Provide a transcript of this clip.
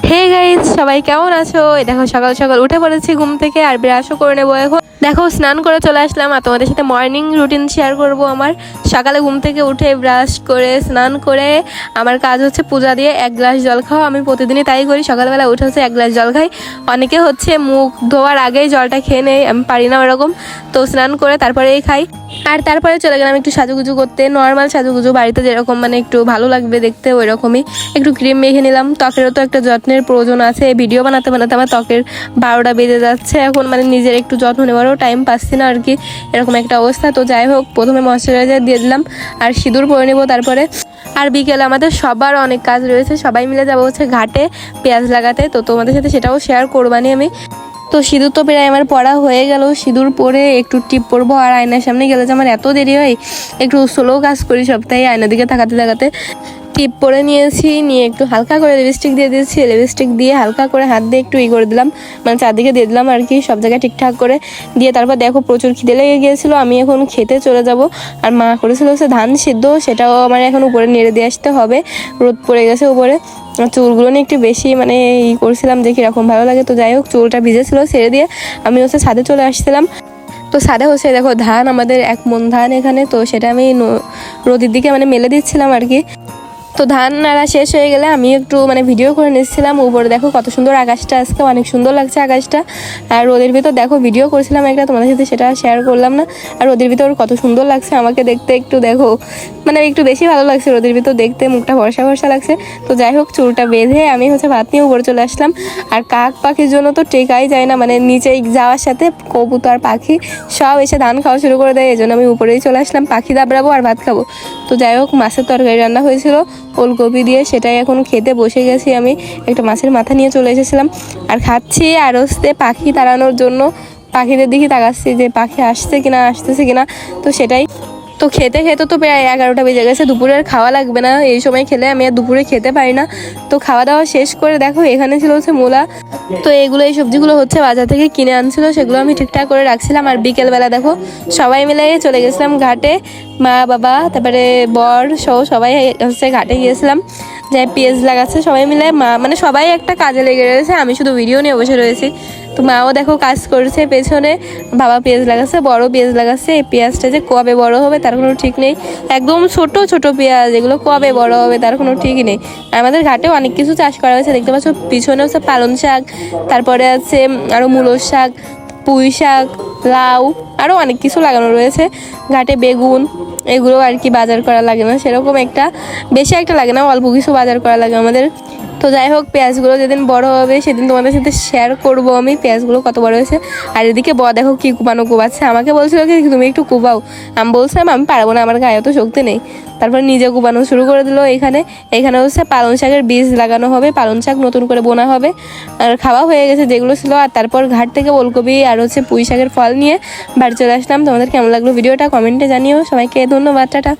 Hey guys সবাই কেমন আছো? দেখো সকাল সকাল উঠে পড়েছি ঘুম থেকে আর ব্রাশও করে নেব এখন। দেখো, স্নান করে চলে আসলাম আর তোমাদের সাথে মর্নিং রুটিন শেয়ার করব আমার। সকালে ঘুম থেকে উঠে ব্রাশ করে, স্নান করে, আমার কাজ হচ্ছে পূজা দিয়ে এক গ্লাস জল খাওয়া আমি প্রতিদিনই তাই করি, সকালবেলা উঠে হচ্ছে এক গ্লাস জল খাই। অনেকে হচ্ছে মুখ ধোয়ার আগেই জলটা খেয়ে নেই আমি পারি না ওরকম। তো স্নান করে তারপরেই খাই। আর তারপরে চলে গেলাম একটু সাজুগুজু করতে। নর্মাল সাজুগুজু বাড়িতে যেরকম মানে একটু ভালো লাগবে দেখতে ওই রকমই একটু ক্রিম মেখে নিলাম। ত্বকেরও তো একটা যত্নের প্রয়োজন আছে। ভিডিও বানাতে বানাতে আমার ত্বকের বারোটা বেজে যাচ্ছে। এখন মানে নিজের একটু যত্ন নেওয়ারও টাইম পাচ্ছি না আর কি এরকম একটা অবস্থা। তো যাই হোক, প্রথমে ময়শ্চারাইজার দিয়ে দিলাম। আর সিঁদুর পরে নেব তারপরে। আর বিকেলে আমাদের সবার অনেক কাজ রয়েছে। সবাই মিলে যাব হচ্ছে ঘাটে পেঁয়াজ লাগাতে। তো তোমাদের সাথে সেটাও শেয়ার করবানি আমি। তো সিঁদুর তো প্রায় আমার পড়া হয়ে গেল। সিঁদুর পরে একটু টিপ পরবো আর আয়নার সামনে গেলে যে আমার এত দেরি হয়, একটু স্লো কাজ করি সপ্তাহে আয়নার দিকে তাকাতে তাকাতে। টিপ পরে নিয়েছি, নিয়ে একটু হালকা করে লিপস্টিক দিয়ে দিয়েছি। লিপস্টিক দিয়ে হালকা করে হাত দিয়ে একটু ই করে দিলাম। মানে চারদিকে দিয়ে দিলাম আর কি, সব জায়গায় ঠিকঠাক করে দিয়ে তারপর দেখো প্রচুর খিদে লেগে গিয়েছিল, আমি এখন খেতে চলে যাব। আর মা করেছিল হচ্ছে ধান সিদ্ধ, সেটাও আমার এখন উপরে নেড়ে দিয়ে আসতে হবে। রোদ পড়ে গেছে উপরে। চুলগুলো নিয়ে একটু বেশি মানে ই করছিলাম যে কীরকম ভালো লাগে। তো যাই হোক, চুলটা ভিজেছিল ছেড়ে দিয়ে আমি হচ্ছে ছাদে চলে আসছিলাম। তো সাদা হচ্ছে দেখো ধান, আমাদের এক মন ধান এখানে। তো সেটা আমি রোদের দিকে মানে মেলে দিচ্ছিলাম আর কি। তো ধান নাড়া শেষ হয়ে গেলে আমি একটু মানে ভিডিও করে নিচ্ছিলাম। উপরে দেখো কত সুন্দর আকাশটা আজকে, অনেক সুন্দর লাগছে আকাশটা। আর রোদের ভিতর দেখো ভিডিও করেছিলাম একটা, তোমাদের সাথে সেটা শেয়ার করলাম না। আর রোদের ভিতর কত সুন্দর লাগছে আমাকে দেখতে, একটু দেখো। মানে একটু বেশি ভালো লাগছে রোদের ভিতর দেখতে, মুখটা ভরসা ভরসা লাগছে। তো যাই হোক, চুলটা বেঁধে আমি হচ্ছে ভাত নিয়ে উপরে চলে আসলাম। আর কাক পাখির জন্য তো টেকাই যায় না মানে নিচে যাওয়ার সাথে কবুতর, পাখি সব এসে ধান খাওয়া শুরু করে দেয়। এই জন্য আমি উপরেই চলে আসলাম, পাখি দাবড়াবো আর ভাত খাব। তো যাই হোক, মাছের তরকারি রান্না হয়েছিল। ওলকপি দিয়ে সেটাই এখন খেতে বসে গেছি আমি। একটা মাছের মাথা নিয়ে চলে এসেছিলাম। আর খাচ্ছি আর হচ্ছে পাখি তাড়ানোর জন্য। পাখিদের দিকে তাকাচ্ছি যে পাখি আসছে কিনা, আসতেছে কিনা। তো সেটাই তো খেতে খেতে তো প্রায় এগারোটা বেজে গেছে দুপুরে আর খাওয়া লাগবে না। এই সময় খেলে আমি আর দুপুরে খেতে পারি না। তো খাওয়া দাওয়া শেষ করে দেখো, এখানে ছিল হচ্ছে মূলা। তো এগুলো, এই সবজিগুলো হচ্ছে বাজার থেকে কিনে আনছিল, সেগুলো আমি ঠিকঠাক করে রাখছিলাম। আর বিকেলবেলা দেখো, সবাই মিলে চলে গেছিলাম ঘাটে। মা, বাবা, তারপরে বর সহ সবাই হচ্ছে ঘাটে গিয়েছিলাম। যাই, পেঁয়াজ লাগাচ্ছে সবাই মিলে। মা মানে সবাই একটা কাজে লেগে রয়েছে, আমি শুধু ভিডিও নিয়ে বসে রয়েছি। তো মাও দেখো কাজ করছে, পেছনে বাবা পেঁয়াজ লাগাচ্ছে, বড় পেঁয়াজ লাগাচ্ছে। এই পেঁয়াজটা যে কবে বড় হবে তার কোনো ঠিক নেই। একদম ছোট ছোট পেঁয়াজ, এগুলো কবে বড় হবে তার কোনো ঠিক নেই। আমাদের ঘাটে অনেক কিছু চাষ করা হয়েছে, দেখতে পাচ্ছ পিছনে হচ্ছে পালং শাক, তারপরে আছে আরও মূলোর শাক, পুঁই শাক, লাউ আরও অনেক কিছু লাগানো রয়েছে। ঘাটে বেগুন, এগুলো আর কি বাজার করা লাগে না, সেরকম একটা, বেশি একটা লাগে না, অল্প কিছু বাজার করা লাগে আমাদের। তো যাই হোক, পেঁয়াজগুলো যেদিন বড় হবে সেদিন তোমাদের সাথে শেয়ার করব আমি। পেঁয়াজগুলো কত বড় হয়েছে। আর এদিকে ব দেখো কি কুবানো কুবাচ্ছে। আমাকে বলছিল কি, তুমি একটু কুপাও আমি বলছিলাম, আমি পারব না, আমার গায়ে তো শক্তি নেই। তারপর নিজে কুবানো শুরু করে দিল এখানে। এখানে হচ্ছে পালং শাকের বীজ লাগানো হবে, পালং শাক নতুন করে বোনা হবে। আর খাওয়া হয়ে গেছে যেগুলো ছিল। আর তারপর ঘাট থেকে ওলকপি আর হচ্ছে পুঁই শাকের ফল নিয়ে বাড়ি চলে আসলাম। তোমাদের কেমন লাগল ভিডিওটা কমেন্টে জানিও। সবাইকে ধন্যবাদ, টাটা।